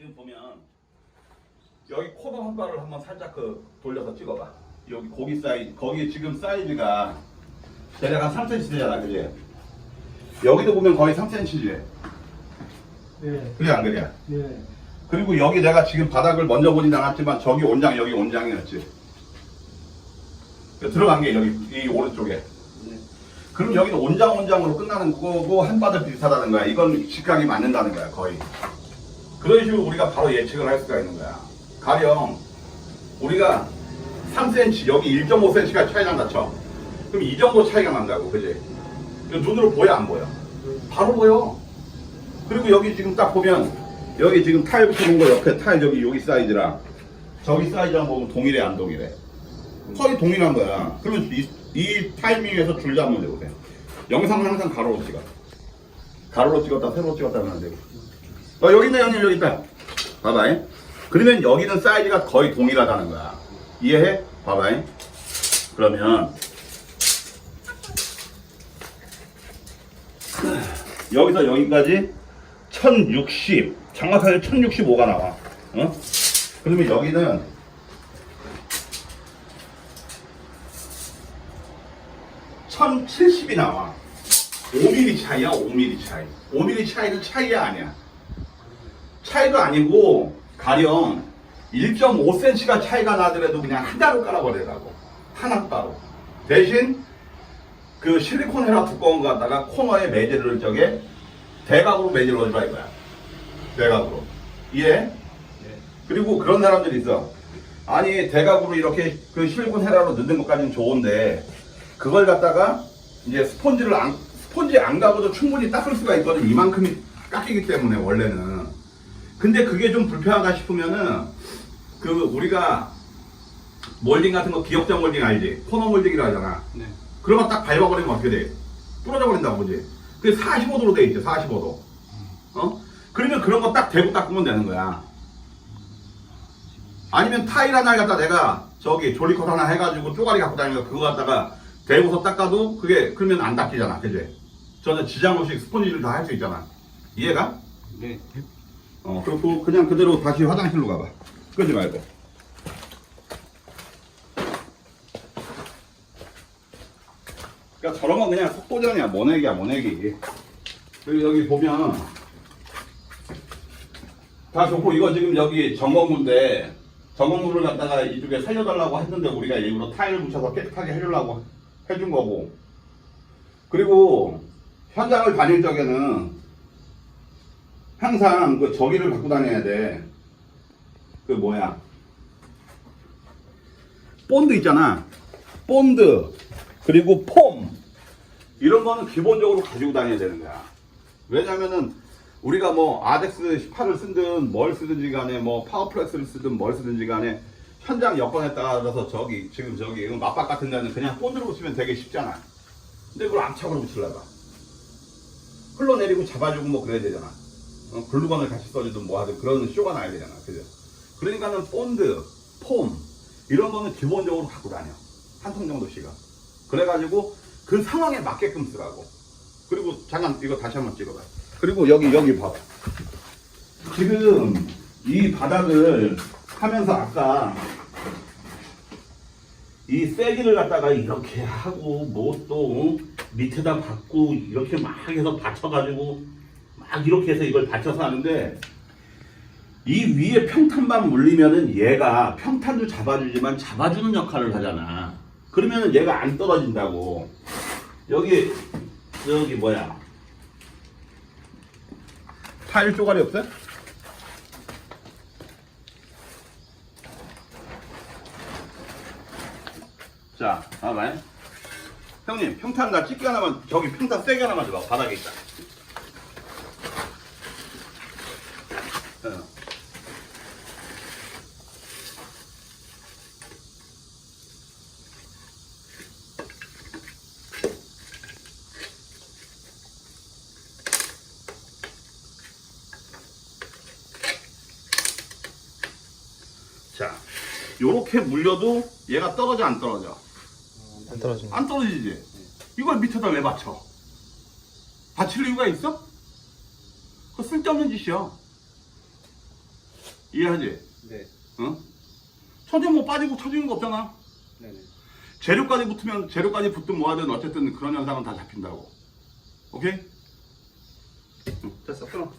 지금 보면 여기 코너 한 발을 한번 살짝 그 돌려서 찍어봐. 여기 고기 사이즈, 거기 지금 사이즈가 대략 한 3cm 되잖아, 그지? 여기도 보면 거의 3cm지. 네. 그래 안 그래? 네. 그리고 여기 내가 지금 바닥을 먼저 보진 않았지만 저기 온장 여기 온장이었지. 들어간 게 여기 이 오른쪽에. 네. 그럼 여기는 온장 온장으로 끝나는 거고 한 바닥 비슷하다는 거야. 이건 직각이 맞는다는 거야 거의. 그런 식으로 우리가 바로 예측을 할 수가 있는 거야. 가령 우리가 3cm 여기 1.5cm가 차이 난다 쳐. 그럼 이 정도 차이가 난다고 그지? 이거 눈으로 보여 안 보여? 바로 보여. 그리고 여기 지금 딱 보면 여기 지금 타일 붙여놓은 거 옆에 타일 여기 여기 사이즈랑 저기 사이즈랑 보면 동일해 안 동일해? 거의 동일한 거야. 그러면 이, 이 타이밍에서 줄 잡으면 되거든. 영상은 항상 가로로 찍어. 가로로 찍었다 세로로 찍었다 하면 안 되고. 어 여기 있네 형님 여기 있다. 봐봐 잉. 그러면 여기는 사이즈가 거의 동일하다는 거야. 이해해? 봐봐 잉. 그러면 여기서 여기까지 1060 정확하게 1065가 나와 어? 그러면 여기는 (1070이) 나와 5mm 차이야 5mm 차이 5mm 차이는 차이가 아니야 차이도 아니고 가령 1.5cm가 차이가 나더라도 그냥 하나로 깔아버리라고 하나 따로 대신 그 실리콘 헤라 두꺼운 거 갖다가 코너에 매질을 저게 대각으로 매질을 넣어주라 이거야. 대각으로. 이해? 그리고 그런 사람들이 있어. 아니 대각으로 이렇게 그 실리콘 헤라로 넣는 것까지는 좋은데 그걸 갖다가 이제 스펀지를 안 스펀지 안 가고도 충분히 닦을 수가 있거든. 이만큼이 깎이기 때문에 원래는. 근데 그게 좀 불편하다 싶으면은 그 우리가 몰딩 같은 거 기역자 몰딩 알지? 코너 몰딩이라 하잖아. 네. 그러면 딱 밟아버리면 어떻게 돼? 부러져 버린다고 보지. 그게 45도로 돼 있죠, 45도. 어? 그러면 그런 거 딱 대고 닦으면 되는 거야. 아니면 타일 하나 갖다 내가 저기 졸리컷 하나 해가지고 쪼가리 갖고 다니면 그거 갖다가 대고서 닦아도 그게 그러면 안 닦이잖아, 그지? 저는 지장 없이 스펀지를 다 할 수 있잖아. 이해가? 네. 어, 그리고 그냥 그대로 다시 화장실로 가봐. 끄지 말고. 그러니까 저런 건 그냥 속도전이야. 모내기야, 모내기. 그리고 여기 보면 다 좋고 이거 지금 여기 점검물인데 점검물을 갖다가 이쪽에 살려달라고 했는데 우리가 일부러 타일을 붙여서 깨끗하게 해주려고 해준 거고 그리고 현장을 다닐 적에는 항상 그 저기를 갖고 다녀야 돼. 그 뭐야? 본드 있잖아. 본드 그리고 폼 이런 거는 기본적으로 가지고 다녀야 되는 거야. 왜냐면은 우리가 뭐 아덱스 18을 쓰든 뭘 쓰든지 간에 뭐 파워프렉스를 쓰든 뭘 쓰든지 간에 현장 여건에 따라서 저기 지금 저기 맞박 같은 데는 그냥 본드로 붙이면 되게 쉽잖아. 근데 그걸 암착으로 붙이려다. 흘러내리고 잡아주고 뭐 그래야 되잖아. 어, 글루건을 같이 써주든 뭐 하든 그런 쇼가 나야 되잖아. 그죠? 그러니까는 본드, 폼 이런 거는 기본적으로 갖고 다녀. 한 통 정도씩은. 그래가지고 그 상황에 맞게끔 쓰라고. 그리고 잠깐 이거 다시 한번 찍어봐. 그리고 여기 여기 봐봐. 지금 이 바닥을 하면서 아까 이 세기를 갖다가 이렇게 하고 뭐 또 밑에다 받고 이렇게 막 해서 받쳐가지고 막 이렇게 해서 이걸 받쳐서 하는데 이 위에 평탄만 물리면은 얘가 평탄도 잡아주지만 잡아주는 역할을 하잖아. 그러면은 얘가 안 떨어진다고. 여기 여기 뭐야? 타일 쪼가리 없어요? 자, 봐봐요. 형님, 평탄 나 집게 하나만, 저기 평탄 세게 하나만 줘봐. 바닥에 있다. 자, 요렇게 물려도 얘가 떨어져 안 떨어져? 안 떨어집니다. 안 떨어지지? 이걸 밑에다 왜 받쳐? 받칠 이유가 있어? 그거 쓸데없는 짓이야. 이해하지? 네. 어? 천연 뭐 빠지고 쳐지는 거 없잖아. 네네. 재료까지 붙으면 재료까지 붙든 뭐 하든 어쨌든 그런 현상은 다 잡힌다고. 오케이? 응, 됐어 끊어.